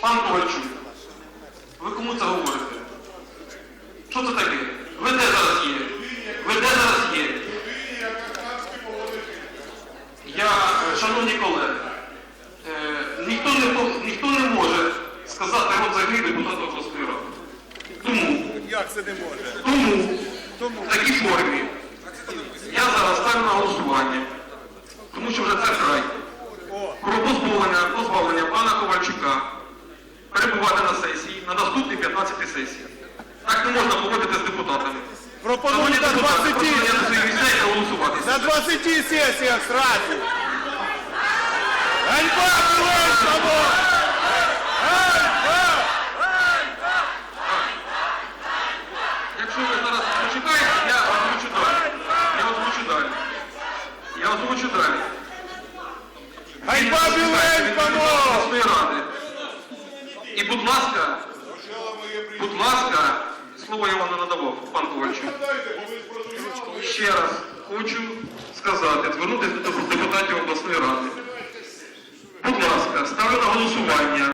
Пан Ковальчук, ви кому це говорите? Що це таке? Ви де зараз є? Ви де зараз є? Я, е, шановні колеги, е, ніхто не, ніхто не може сказати рот загиб депутата обласної ради. Тому, Як це не може? тому, в такій формі я зараз ставлю на голосування, тому що Ковальчука перебувати на сесії на наступній 15 сесії. Так не можна поводити з депутатами. Пропоную на 20, прошу зайняти свої місця і проголосувати. на 20 сесіях сразу. Ганьба Зеленському! Ганьба! Якщо ви зараз почекаєте, я озвучу далі. Я озвучу далі. Я озвучу далі. Ганьба Біленькому! І будь ласка, будь ласка, слово я вам не надавав, пан Ковальчук. Ще раз хочу сказати, звернутися до депутатів обласної ради. Будь ласка, ставлю на голосування.